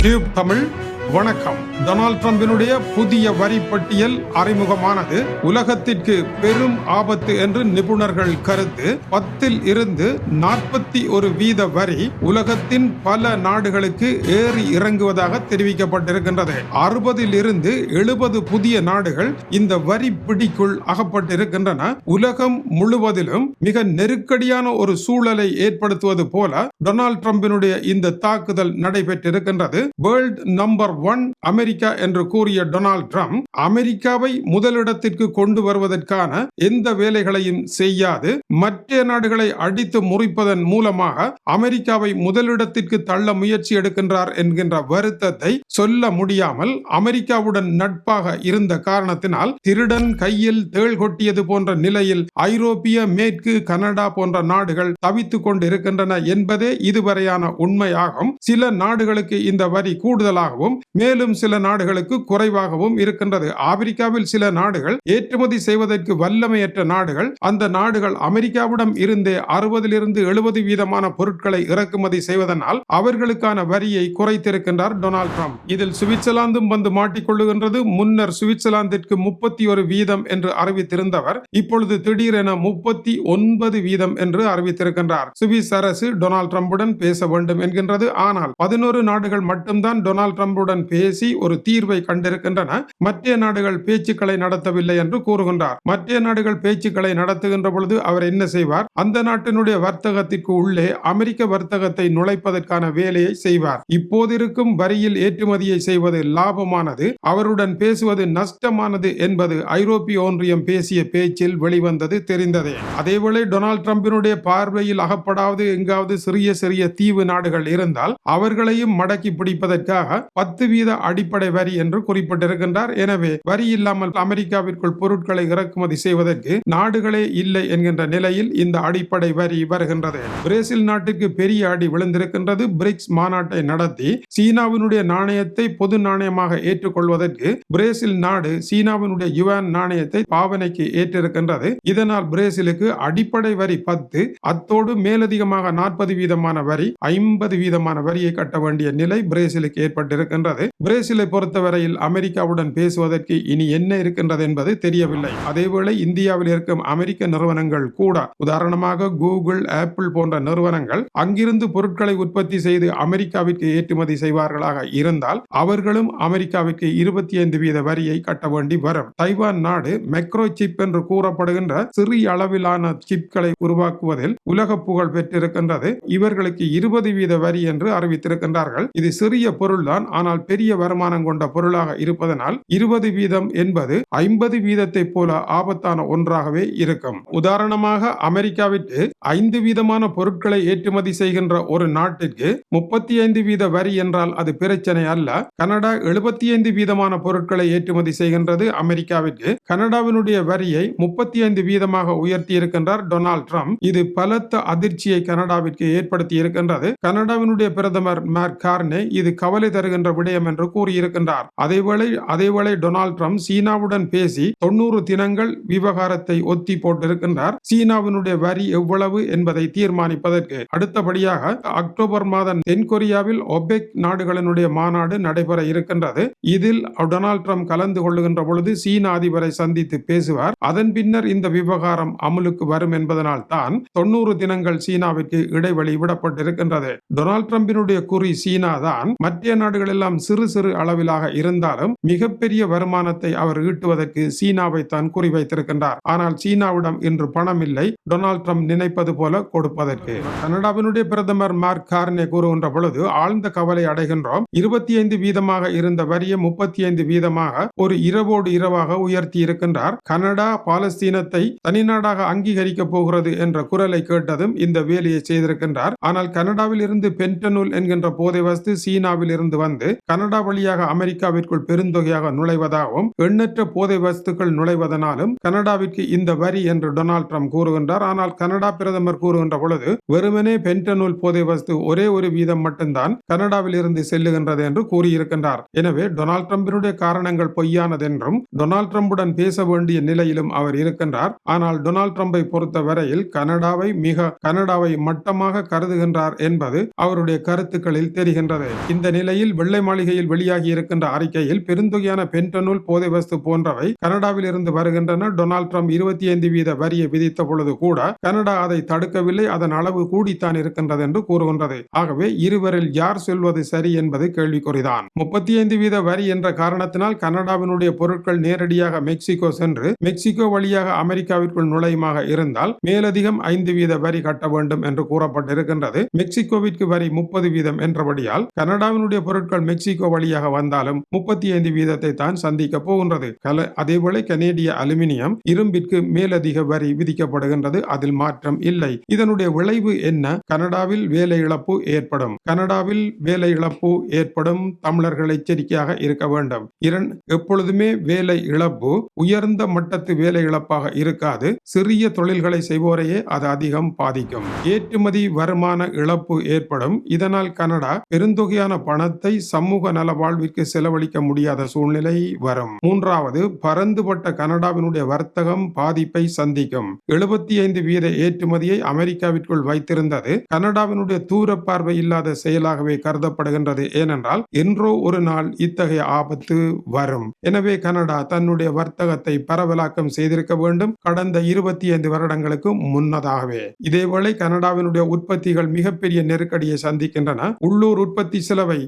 Tube Tamil வணக்கம். Donald ட்ரம்பினுடைய புதிய வரி பட்டியல் அறிமுகமானது. உலகத்திற்கு பெரும் ஆபத்து என்று நிபுணர்கள் கருத்து. பத்தில் இருந்து நாற்பத்தி ஒரு வீத வரி உலகத்தின் பல நாடுகளுக்கு ஏறி இறங்குவதாக தெரிவிக்கப்பட்டிருக்கின்றது. அறுபதில் இருந்து எழுபது புதிய நாடுகள் இந்த வரி பிடிக்குள் அகப்பட்டிருக்கின்றன. உலகம் முழுவதிலும் மிக நெருக்கடியான ஒரு சூழலை ஏற்படுத்துவது போல டொனால்ட் ட்ரம்பினுடைய இந்த தாக்குதல் நடைபெற்றிருக்கின்றது. வேர்ல்ட் நம்பர் ஒன் அமெரிக்கா என்று கூறிய டொனால்ட் ட்ரம்ப் அமெரிக்காவை முதலிடத்திற்கு கொண்டு வருவதற்கான எந்த வேலைகளையும் செய்யாது மற்ற நாடுகளை அடித்து முறிப்பதன் மூலமாக அமெரிக்காவை முதலிடத்திற்கு தள்ள முயற்சி எடுக்கின்றார் என்கின்ற வருத்தத்தை சொல்ல முடியாமல் அமெரிக்காவுடன் நட்பாக இருந்த காரணத்தினால் திருடன் கையில் தேள் கொட்டியது போன்ற நிலையில் ஐரோப்பிய மேற்கு கனடா போன்ற நாடுகள் தவித்துக் கொண்டிருக்கின்றன என்பதே இதுவரையான உண்மையாகும். சில நாடுகளுக்கு இந்த வரி கூடுதலாகவும் மேலும் சில நாடுகளுக்கு குறைவாகவும் இருக்கின்றது. ஆப்பிரிக்காவில் சில நாடுகள் ஏற்றுமதி செய்வதற்கு வல்லமையற்ற நாடுகள். அந்த நாடுகள் அமெரிக்காவிடம் இருந்தே அறுபதிலிருந்து எழுபது வீதமான பொருட்களை இறக்குமதி செய்வதனால் அவர்களுக்கான வரியை குறைத்திருக்கின்றார் டொனால்ட் ட்ரம்ப். இதில் சுவிட்சர்லாந்தும் வந்து மாட்டிக்கொள்ளுகின்றது. முன்னர் சுவிட்சர்லாந்திற்கு முப்பத்தி ஒரு வீதம் என்று அறிவித்திருந்தவர். இப்பொழுது திடீரென முப்பத்தி ஒன்பது வீதம் என்று அறிவித்திருக்கின்றார். சுவிஸ் அரசு டொனால்ட் ட்ரம்புடன் பேச வேண்டும் என்கின்றது. ஆனால் பதினோரு நாடுகள் மட்டும்தான் டொனால்ட் ட்ரம்புடன் நாடுகளுடன் பேசி ஒரு தீர்வை கண்டிருக்கின்றன. மத்திய நாடுகள் பேச்சுக்களை நடத்தவில்லை என்று கூறுகின்றார். மத்திய நாடுகள் பேச்சுக்களை நடத்துகின்ற பொழுது அவர் என்ன செய்வார்? அந்த நாட்டினுடைய வர்த்தகத்திற்கு உள்ளே அமெரிக்க வர்த்தகத்தை நுழைப்பதற்கான வேலையை செய்வார். இப்போது இருக்கும் வரியில் ஏற்றுமதியை செய்வது லாபமானது அவருடன் பேசுவது நஷ்டமானது என்பது ஐரோப்பிய ஒன்றியம் பேசிய பேச்சில் வெளிவந்தது தெரிந்ததே. அதேவேளை டொனால்டு டிரம்பினுடைய பார்வையில் அகப்படாவது எங்காவது சிறிய சிறிய தீவு நாடுகள் இருந்தால் அவர்களையும் மடக்கி பிடிப்பதற்காக பத்து வீத அடிப்படை வரி என்று குறிப்பிட்டிருக்கின்றார். எனவே வரி இல்லாமல் அமெரிக்காவிற்குள் பொருட்களை இறக்குமதி செய்வதற்கு நாடுகளே இல்லை என்கின்ற நிலையில் இந்த அடிப்படை வரி வருகின்றது. பிரேசில் நாட்டிற்கு பெரிய அடி விழுந்திருக்கின்றது. பிரிக்ஸ் மாநாட்டை நடத்தி சீனாவினுடைய நாணயத்தை பொது நாணயமாக ஏற்றுக்கொள்வதற்கு பிரேசில் நாடு சீனாவினுடைய யுவான் நாணயத்தை பாவனைக்கு ஏற்றிருக்கின்றது. இதனால் பிரேசிலுக்கு அடிப்படை வரி பத்து அத்தோடு மேலதிகமாக நாற்பது வீதமான வரி ஐம்பது வீதமான வரியை கட்ட வேண்டிய நிலை பிரேசிலுக்கு ஏற்பட்டிருக்கின்றது. பிரேசிலை பொறுத்தவரையில் அமெரிக்காவுடன் பேசுவதற்கு இனி என்ன இருக்கின்றது என்பது தெரியவில்லை. அதேவேளை இந்தியாவில் இருக்கும் அமெரிக்க நிறுவனங்கள் கூட உதாரணமாக கூகுள் ஆப்பிள் போன்ற நிறுவனங்கள் அங்கிருந்து பொருட்களை உற்பத்தி செய்து அமெரிக்காவிற்கு ஏற்றுமதி செய்வார்களாக இருந்தால் அவர்களும் அமெரிக்காவிற்கு இருபத்தி ஐந்து வீத வரியை கட்ட வேண்டி வரும். தைவான் நாடு மெக்ரோ சிப் என்று கூறப்படுகின்ற சிறிய அளவிலான சிப்களை உருவாக்குவதில் உலக புகழ் பெற்றிருக்கின்றது. இவர்களுக்கு இருபது வீத வரி என்று அறிவித்திருக்கின்றார்கள். இது சிறிய பொருள்தான் ஆனால் பெரிய வருமானம் கொண்ட பொருளாக இருப்பதனால் இருபது வீதம் என்பது ஐம்பது வீதத்தை போல ஆபத்தான ஒன்றாகவே இருக்கும். உதாரணமாக அமெரிக்காவிற்கு ஐந்து வீதமான பொருட்களை ஏற்றுமதி செய்கின்ற ஒரு நாட்டிற்கு முப்பத்தி ஐந்து வீத வரி என்றால் அது பிரச்சனை அல்ல. கனடா எழுபத்தி ஐந்து வீதமான பொருட்களை ஏற்றுமதி செய்கின்றது. அமெரிக்காவிற்கு கனடாவினுடைய வரியை முப்பத்தி ஐந்து வீதமாக உயர்த்தி இருக்கின்றார் டொனால்ட் ட்ரம்ப். இது பலத்த அதிர்ச்சியை கனடாவிற்கு ஏற்படுத்தி இருக்கின்றது கனடாவினுடைய பிரதமர் மேர் கார்னே இது கவலை தருகின்ற விடயம் என்று கூறியிருக்கின்றார். அதேவேளை அதேவேளை டொனால்ட் ட்ரம்ப் சீனாவுடன் பேசி தொண்ணூறு தினங்கள் விவகாரத்தை ஒத்தி போட்டிருக்கின்றார். சீனாவினுடைய வரி எவ்வளவு என்பதை தீர்மானிப்பதற்கு அடுத்தபடியாக அக்டோபர் மாதம் தென்கொரியாவில் ஒபெக் நாடுகளினுடைய மாநாடு நடைபெற இருக்கின்றது. இதில் டொனால்ட் ட்ரம்ப் கலந்து கொள்ளுகின்ற பொழுது சீன அதிபரை சந்தித்து பேசுவார். அதன் பின்னர் இந்த விவகாரம் அமலுக்கு வரும் என்பதனால் தான் தொண்ணூறு தினங்கள் சீனாவிற்கு இடைவெளி விடப்பட்டிருக்கின்றது. டொனால்ட் ட்ரம்பினுடைய குறி சீனா தான் மத்திய நாடுகள் எல்லாம் சிறு சிறு அளவிலாக இருந்தாலும் மிகப்பெரிய வருமானத்தை அவர் ஈட்டுவதற்கு சீனாவை தான் குறிவைத்திருக்கின்றார். ஆனால் சீனாவிடம் இன்று பணம் இல்லை டொனால்ட் ட்ரம்ப் நினைப்பது போல கொடுப்பதற்கு. கனடாவினுடைய பிரதமர் மார்க் கார்னே கூறுகின்ற பொழுது ஆழ்ந்த கவலை அடைகின்றோம். இருபத்தி ஐந்து வீதமாக இருந்த வரியை முப்பத்தி ஐந்து வீதமாக ஒரு இரவோடு இரவாக உயர்த்தி இருக்கின்றார். கனடா பாலஸ்தீனத்தை தனிநாடாக அங்கீகரிக்க போகிறது என்ற குரலை கேட்டதும் இந்த வேலையை செய்திருக்கின்றார். ஆனால் கனடாவில் இருந்து பென்டனூல் என்கின்ற போதை வஸ்து சீனாவில் இருந்து வந்து கனடா வழியாக அமெரிக்காவிற்குள் பெருந்தொகையாக நுழைவதாகவும் எண்ணற்ற போதை வஸ்துக்கள் நுழைவதனாலும் கனடாவிற்கு இந்த வரி என்று டொனால்ட் ட்ரம்ப் கூறுகின்றார். ஆனால் கனடா பிரதமர் கூறுகின்ற பொழுது வெறுமனே பென்டனூல் போதை வஸ்து ஒரே ஒரு வீதம் மட்டும்தான் கனடாவில் இருந்து செல்லுகின்றது என்று கூறியிருக்கின்றார். எனவே டொனால்ட் ட்ரம்பினுடைய காரணங்கள் பொய்யானது என்றும் டொனால்ட் ட்ரம்புடன் பேச வேண்டிய நிலையிலும் அவர் இருக்கின்றார். ஆனால் டொனால்ட் ட்ரம்பை பொறுத்த வரையில் கனடாவை மிக கனடாவை மட்டமாக கருதுகின்றார் என்பது அவருடைய கருத்துக்களில் தெரிகின்றது. இந்த நிலையில் வெள்ளை மாளிகையில் வெளியாகி இருக்கின்ற அறிக்கையில் பெருந்தொகையான பென்டனூல் போதை வஸ்து போன்றவை கனடாவில் இருந்து வருகின்றன. டொனால்ட் ட்ரம்ப் இருபத்தி ஐந்து வீத வரியை விதித்த பொழுது கூட கனடா அதை தடுக்கவில்லை. அதன் அளவு கூடித்தான் இருக்கின்றது என்று கூறுகின்றது. ஆகவே இருவரில் யார் சொல்வது சரி என்பது கேள்விக்குறிதான். முப்பத்தி ஐந்து வீத வரி என்ற காரணத்தினால் கனடாவினுடைய பொருட்கள் நேரடியாக மெக்சிகோ சென்று மெக்சிகோ வழியாக அமெரிக்காவிற்குள் நுழையுமாக இருந்தால் மேலதிகம் ஐந்து வீத வரி கட்ட வேண்டும் என்று கூறப்பட்டிருக்கின்றது. மெக்சிகோவிற்கு வரி முப்பது வீதம் என்றபடியால் கனடாவினுடைய பொருட்கள் மெக்சிகோ வழியாக வந்தாலும் முப்பத்தி ஐந்து வீதத்தை தான் சந்திக்க போகின்றது. கல அதேபோல கனேடிய அலுமினியம் இரும்பிற்கு மேலதிக வரி விதிக்கப்படுகின்றது. அதில் மாற்றம் இல்லை. இதனுடைய விளைவு என்ன? கனடாவில் வேலை இழப்பு ஏற்படும். கனடாவில் வேலை இழப்பு ஏற்படும் தமிழர்கள் எச்சரிக்கையாக இருக்க வேண்டும். எப்பொழுதுமே வேலை இழப்பு உயர்ந்த மட்டத்து வேலை இழப்பாக இருக்காது. சிறிய தொழில்களை செய்வோரையே அது அதிகம் பாதிக்கும். ஏற்றுமதி வருமான இழப்பு ஏற்படும். இதனால் கனடா பெருந்தொகையான பணத்தை சம சமூக நல வாழ்விற்கு செலவழிக்க முடியாத சூழ்நிலை வரும். மூன்றாவது பரந்துபட்ட கனடாவினுடைய வர்த்தகம் பாதிப்பை சந்திக்கும். எழுபத்தி ஐந்து வீத ஏற்றுமதியை அமெரிக்காவிற்குள் வைத்திருந்தது கனடாவினுடைய தூர பார்வை இல்லாத செயலாகவே கருதப்படுகின்றது. ஏனென்றால் என்றோ ஒரு நாள் இத்தகைய ஆபத்து வரும். எனவே கனடா தன்னுடைய வர்த்தகத்தை பரவலாக்கம் செய்திருக்க வேண்டும். கடந்த இருபத்தி ஐந்து வருடங்களுக்கு முன்னதாகவே. இதேவேளை கனடாவினுடைய உற்பத்திகள் மிகப்பெரிய நெருக்கடியை சந்திக்கின்றன. உள்ளூர் உற்பத்தி செலவை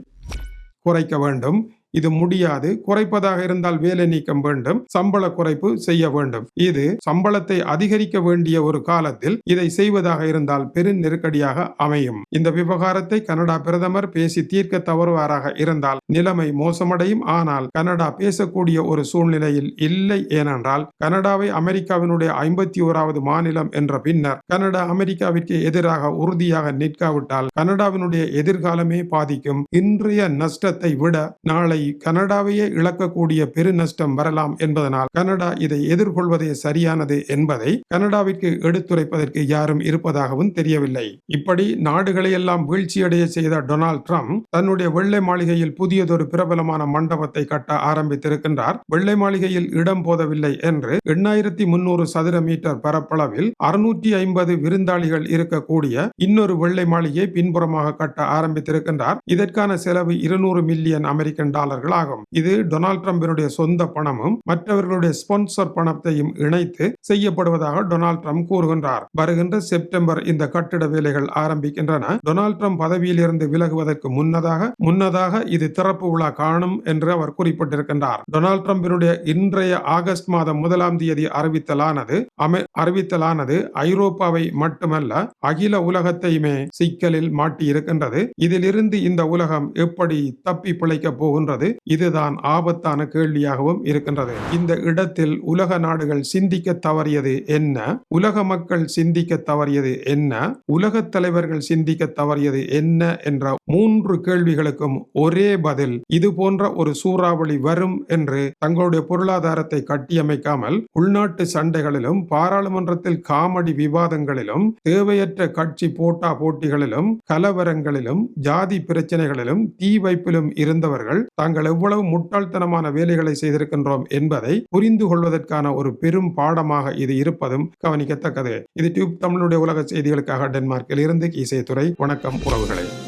குறைக்க வேண்டும். இது முடியாது. குறைப்பதாக இருந்தால் வேலை நீக்கம் வேண்டும். சம்பள குறைப்பு செய்ய வேண்டும். இது சம்பளத்தை அதிகரிக்க வேண்டிய ஒரு காலத்தில் இதை செய்வதாக இருந்தால் பெரும் நெருக்கடியாக அமையும். இந்த விவகாரத்தை கனடா பிரதமர் பேசி தீர்க்க தவறுவாராக இருந்தால் நிலைமை மோசமடையும். ஆனால் கனடா பேசக்கூடிய ஒரு சூழ்நிலையில் இல்லை ஏனென்றால் கனடாவை அமெரிக்காவினுடைய ஐம்பத்தி ஓராவது மாநிலம் என்ற பின்னர் கனடா அமெரிக்காவிற்கு எதிராக உறுதியாக நிற்காவிட்டால் கனடாவினுடைய எதிர்காலமே பாதிக்கும். இன்றைய நஷ்டத்தை விட நாளை கனடாவையே இழக்கக்கூடிய பெருநஷ்டம் வரலாம் என்பதனால் கனடா இதை எதிர்கொள்வதே சரியானது என்பதை கனடாவிற்கு எடுத்துரைப்பதற்கு யாரும் இருப்பதாகவும் தெரியவில்லை. இப்படி நாடுகளையெல்லாம் வீழ்ச்சியடைய செய்த டொனால்ட் ட்ரம்ப் தன்னுடைய வெள்ளை மாளிகையில் புதியதொரு பிரபலமான மண்டபத்தை கட்ட ஆரம்பித்திருக்கின்றார். வெள்ளை மாளிகையில் இடம் போதவில்லை என்று எண்ணாயிரத்தி முன்னூறு சதுர மீட்டர் பரப்பளவில் அறுநூற்றி ஐம்பது விருந்தாளிகள் இருக்கக்கூடிய இன்னொரு வெள்ளை மாளிகையை பின்புறமாக கட்ட ஆரம்பித்திருக்கின்றார். இதற்கான செலவு இருநூறு மில்லியன் அமெரிக்கன் டாலர்கள் ஆகும் இது டொனால்ட் ட்ரம்பினுடைய சொந்த பணமும் மற்றவர்களுடைய ஸ்பான்சர் பணத்தையும் இணைத்து செய்யப்படுவதாக டொனால்ட் ட்ரம்ப் கூறுகின்றார். வருகின்ற செப்டம்பர் இந்த கட்டிட வேலைகள் ஆரம்பிக்கின்றன. டொனால்ட் ட்ரம்ப் பதவியிலிருந்து விலகுவதற்கு முன்னதாக முன்னதாக இது திறப்பு விழா காணும் என்று அவர் குறிப்பிட்டிருக்கின்றார். டொனால்ட் ட்ரம்பினுடைய இன்றைய ஆகஸ்ட் மாதம் முதலாம் தேதி அறிவித்தலானது அறிவித்தலானது ஐரோப்பாவை மட்டுமல்ல அகில உலகத்தையுமே சிக்கலில் மாட்டி இருக்கின்றது இதிலிருந்து இந்த உலகம் எப்படி தப்பி பிழைக்க போகின்றது? இதுதான் ஆபத்தான கேள்வியாகவும் இருக்கின்றது. இந்த இடத்தில் உலக நாடுகள் சிந்திக்க தவறியது என்ன? உலக மக்கள் சிந்திக்க தவறியது என்ன? உலக தலைவர்கள் சிந்திக்க தவறியது என்ன? என்ற மூன்று கேள்விகளுக்கும் ஒரே பதில் இது போன்ற ஒரு சூறாவளி வரும் என்று தங்களுடைய பொருளாதாரத்தை கட்டியமைக்காமல் உள்நாட்டு சண்டைகளிலும் பாராளுமன்றத்தில் காமெடி விவாதங்களிலும் தேவையற்ற கட்சி போட்டா போட்டிகளிலும் கலவரங்களிலும் ஜாதி பிரச்சனைகளிலும் தீ வைப்பிலும் இருந்தவர்கள் தங்கள் எவ்வளவு முட்டாள்தனமான வேலைகளை செய்திருக்கின்றோம் என்பதை புரிந்து கொள்வதற்கான ஒரு பெரும் பாடமாக இது இருப்பதும் கவனிக்கத்தக்கது. இது டியூப் தமிழுடைய உலக செய்திகளுக்காக டென்மார்க்கில் இருந்து கீசே துறை வணக்கம் உறவுகளை.